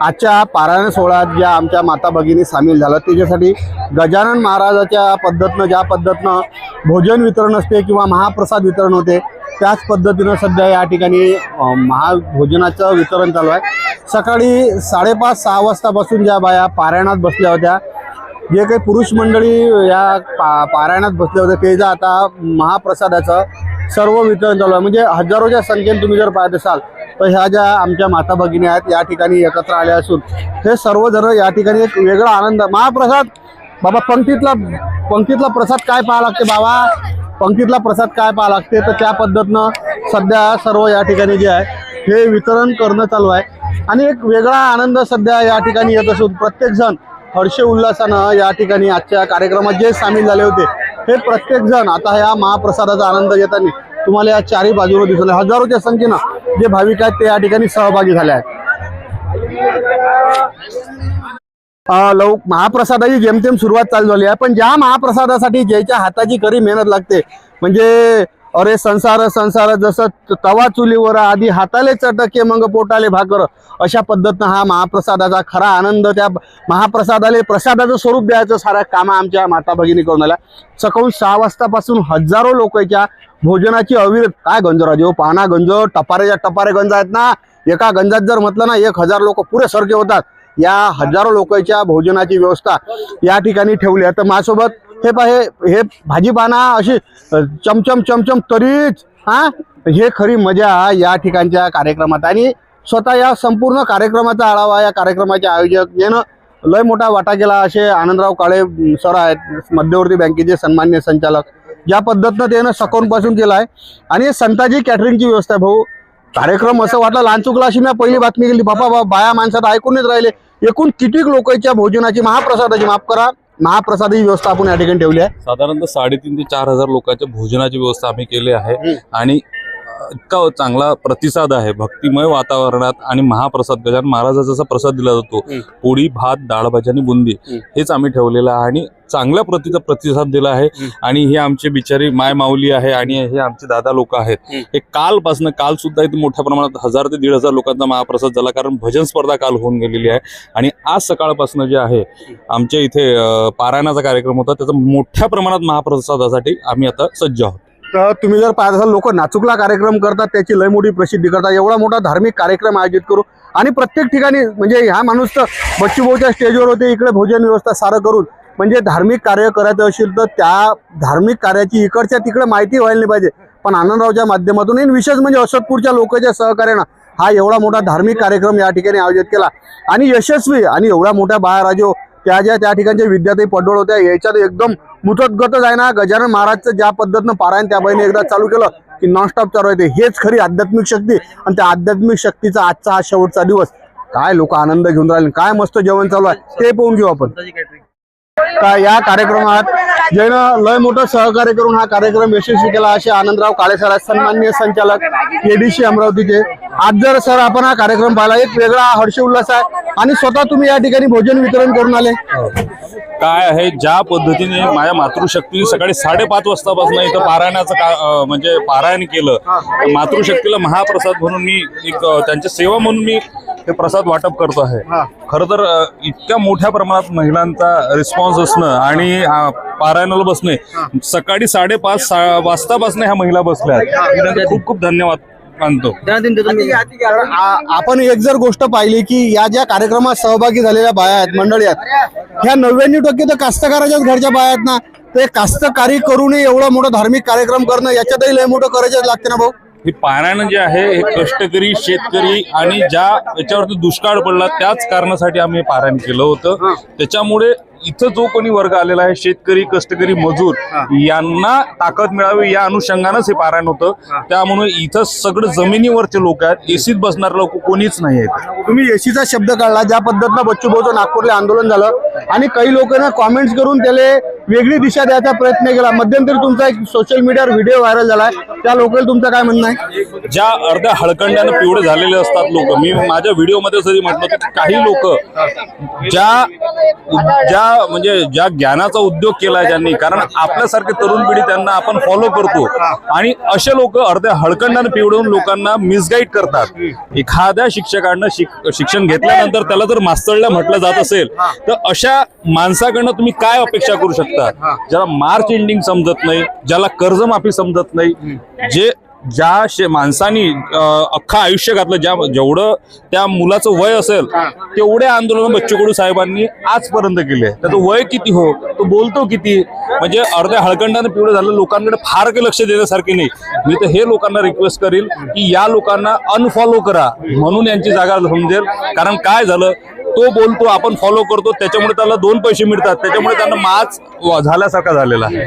आजच्या पारायण सोहळ्यात ज्या आमच्या माता भगिनी सामील झाल्या त्याच्यासाठी गजानन महाराजाच्या पद्धतीनं ज्या पद्धतीनं भोजन वितरण असते किंवा महाप्रसाद वितरण होते त्याच पद्धतीनं सध्या या ठिकाणी महाभोजनाचं वितरण चालू आहे. सकाळी साडेपाच सहा वाजतापासून ज्या बाया पारायणात बसल्या होत्या जे काही पुरुष मंडळी या पा पारायणात बसले होत्या ते जर आता महाप्रसादाचं सर्व वितरण चालू आहे. म्हणजे हजारोच्या संख्येने तुम्ही जर पाहत असाल तर ह्या ज्या आमच्या माता भगिनी आहेत या ठिकाणी एकत्र आल्या असून हे सर्वजण या ठिकाणी एक वेगळा आनंद. महाप्रसाद बाबा पंक्तीतला पंक्तीतला प्रसाद काय पाहा लागते बाबा? पंक्तीतला प्रसाद काय पाहा लागते? तर त्या पद्धतीनं सध्या सर्व या ठिकाणी जे आहे हे वितरण करणं चालू आहे. आणि एक वेगळा आनंद सध्या या ठिकाणी येत असून प्रत्येकजण हर्ष उल्हासानं या ठिकाणी आजच्या कार्यक्रमात जे सामील झाले होते हे प्रत्येकजण आता ह्या महाप्रसादाचा आनंद घेताना तुम्हाला या चारही बाजूला दिसले हजारोच्या संख्येनं जे भाविक आहेत ते या ठिकाणी सहभागी झाले आहेत. अ, लव महाप्रसादाची जेमतेम सुरुवात चालू झाली आहे पण ज्या महाप्रसादासाठी ज्याच्या हाताची खरी मेहनत लागते म्हणजे अरे संसार संसार जसं तवा चुलीवर आधी हाताले चटके मग पोटाले भाकर. अशा पद्धतीनं हा महाप्रसादाचा खरा आनंद त्या महाप्रसादाले प्रसादाचं स्वरूप द्यायचं साऱ्या कामं आमच्या माता भगिनी करून आल्या सकाळी सहा वाजतापासून हजारो लोकांच्या भोजनाची अविरत काय गंजराज हो पाना गंज टपारेच्या टपारे गंज आहेत ना. एका गंजात जर म्हटलं ना एक हजार लोक पुरेसारखे होतात. या हजारो लोकांच्या भोजनाची व्यवस्था या ठिकाणी ठेवली आहे. तर माझ्यासोबत हे पाहे हे भाजीपाना अशी चमचम चमचम तरीच हा? हे खरी मजा या ठिकाणच्या कार्यक्रमात. आणि स्वतः या संपूर्ण कार्यक्रमाचा आढावा या कार्यक्रमाचे आयोजक यानं लय मोठा वाटा केला असे आनंदराव काळे सर आहेत मध्यवर्ती बँकेचे सन्मान्य संचालक. ज्या पद्धतीनं त्यानं सकोनपासून केला आहे आणि संताजी कॅटरिंगची व्यवस्था आहे भाऊ. कार्यक्रम असं वाटलं लहान चुकला अशी मी पहिली बातमी केली बाबा बाबा बाया माणसात ऐकूनच राहिले. एकूण किती लोकांच्या भोजनाची महाप्रसादाची? माफ करा. महाप्रसादाची व्यवस्था आपण या ठिकाणी ठेवली आहे साधारणतः साडेतीन ते चार हजार लोकांच्या भोजनाची व्यवस्था आम्ही केली आहे. आणि इतका चांगला प्रतिसाद आहे भक्तिमय वातावरणात आणि महाप्रसाद गजानन महाराजाचा जसा प्रसाद दिला जातो. पोळी भात डाळ भाजी आणि बुंदी. हेच आम्ही ठेवलेलं आहे आणि चांगल्या प्रतीचा प्रतिसाद दिला आहे. आणि हे आमचे बिचारी माय माऊली आहे आणि हे आमचे दादा लोक आहेत. हे कालपासून काल सुद्धा इथे मोठ्या प्रमाणात हजार ते दीड हजार लोकांचा महाप्रसाद झाला कारण भजन स्पर्धा काल होऊन गेलेली आहे आणि आज सकाळपासून जे आहे आमच्या इथे पारायणाचा कार्यक्रम होता त्याचा मोठ्या प्रमाणात महाप्रसादासाठी आम्ही आता सज्ज आहोत तर तुम्ही जर पाहत असाल लोक नाचुकला कार्यक्रम करतात त्याची लय मोठी प्रसिद्धी करतात. एवढा मोठा धार्मिक कार्यक्रम आयोजित करू आणि प्रत्येक ठिकाणी म्हणजे ह्या माणूस तर बच्चूभाऊच्या स्टेजवर होते इकडे भोजन व्यवस्था सारं करून म्हणजे धार्मिक कार्य करायचं असेल तर त्या धार्मिक कार्याची इकडच्या तिकडे माहिती व्हायला नाही पाहिजे. पण आनंदरावच्या माध्यमातून आणि विशेष म्हणजे असतपूरच्या लोकांच्या सहकार्यानं हा एवढा मोठा धार्मिक कार्यक्रम या ठिकाणी आयोजित केला. आणि यशस्वी आणि एवढ्या मोठ्या बाळाराजो त्या ज्या त्या ठिकाणच्या विद्यार्थी पडवळ होत्या याच्यात एकदम मुततगतच आहे ना गजानन महाराजचं ज्या पद्धतीनं पारायण त्या बाईने एकदा चालू केलं की नॉनस्टॉप चालू येते हेच खरी आध्यात्मिक शक्ती. आणि त्या आध्यात्मिक शक्तीचा आजचा हा शेवटचा दिवस. काय लोक आनंद घेऊन राहिले काय मस्त जेवण चालू आहे ते पाहून घेऊ आपण. का या कार्यक्रमात ज्यानं लय मोठं सहकार्य करून हा कार्यक्रम यशस्वी केला असे आनंदराव काळे सर आहेत, सन्मान्य संचालक एडीसी अमरावतीचे. आज जर सर आपण हा कार्यक्रम पाहिला एक वेगळा हर्ष उल्हास आहे. आणि स्वतः तुम्ही या ठिकाणी भोजन वितरण करून आले? काय आहे? ज्या पद्धतीने माझ्या मातृशक्तीने सकाळी साडेपाच वाजतापासून इथं पारायणाचं का म्हणजे पारायण केलं मातृशक्तीला महाप्रसाद म्हणून मी एक त्यांची सेवा म्हणून मी हे प्रसाद वाटप करतो आहे. खरं तर इतक्या मोठ्या प्रमाणात महिलांचा रिस्पॉन्स असणं आणि पारायणाला बसणे सकाळी साडेपाच वाजतापासून ह्या महिला बसल्या खूप खूप धन्यवाद. मानतो. आ- आपण एक जर गोष्ट पाहिली की या ज्या कार्यक्रमात सहभागी झालेल्या बाया आहेत मंडळी आहेत ह्या नव्याण्णव टक्के तर कास्तकाराच्याच घरच्या बाया आहेत ना. ते कास्तकारी करूनही एवढा मोठा धार्मिक कार्यक्रम करणं याच्यातही लय मोठं करायचं लागते ना भाऊ? हे पारायण जे आहे हे कष्टकरी शेतकरी आणि ज्या याच्यावरती दुष्काळ पडला त्याच कारणासाठी आम्ही हे पारायण केलं होतं. त्याच्यामुळे इथं जो कोणी वर्ग आलेला आहे शेतकरी कष्टकरी मजूर यांना ताकद मिळावी या अनुषंगानंच हे पारायण होतं. त्यामुळे इथं सगळं जमिनीवरचे लोक आहेत एसीत बसणारे लोक कोणीच नाही आहेत. तुम्ही एसीचा शब्द काढला ज्या पद्धतीनं बच्चू भाऊचं नागपूरला आंदोलन झालं आणि काही लोकांना कॉमेंट्स करून त्याला वेगळी दिशा द्यायचा प्रयत्न केला. मध्यंतरी तुमचा एक सोशल मीडियावर व्हिडिओ व्हायरल झालाय त्या लोकल तुमचं काय म्हणणं आहे? ज्या अर्ध्या हळकंड्यानं पिवळे झालेले असतात लोक मी माझ्या व्हिडिओमध्ये जरी म्हटलं की काही लोक ज्या ज्या म्हणजे ज्या ज्ञानाचा उद्योग केलाय ज्यांनी कारण आपल्यासारखे तरुण पिढी त्यांना आपण फॉलो करतो. आणि असे लोक अर्ध्या हळकंडाने पिवडून लोकांना मिसगाईड करतात. एखाद्या शिक्षकांना शिक्षण घेतल्यानंतर त्याला जर मास्तरला म्हटलं जात असेल तर अशा माणसाकडनं तुम्ही काय अपेक्षा करू शकता? ज्याला मार्च एंडिंग समजत नाही ज्याला कर्जमाफी समजत नाही जे ज्या माणसानी अख्खं आयुष्य घातलं ज्या जेवढं त्या मुलाचं वय असेल तेवढे आंदोलन बच्चू कडू साहेबांनी आजपर्यंत केले. त्याचं वय किती हो? तो बोलतो किती? म्हणजे अर्ध्या हळकंडाने पिवळं झालं लोकांकडे फार काही लक्ष देण्यासारखे नाही. मी तर हे लोकांना रिक्वेस्ट करील की या लोकांना अनफॉलो करा. म्हणून यांची जागा समजेल. कारण काय झालं? तो बोलतो आपण फॉलो करतो त्याच्यामुळे त्याला दोन पैसे मिळतात त्याच्यामुळे त्यांना माच झाल्यासारखा झालेला आहे.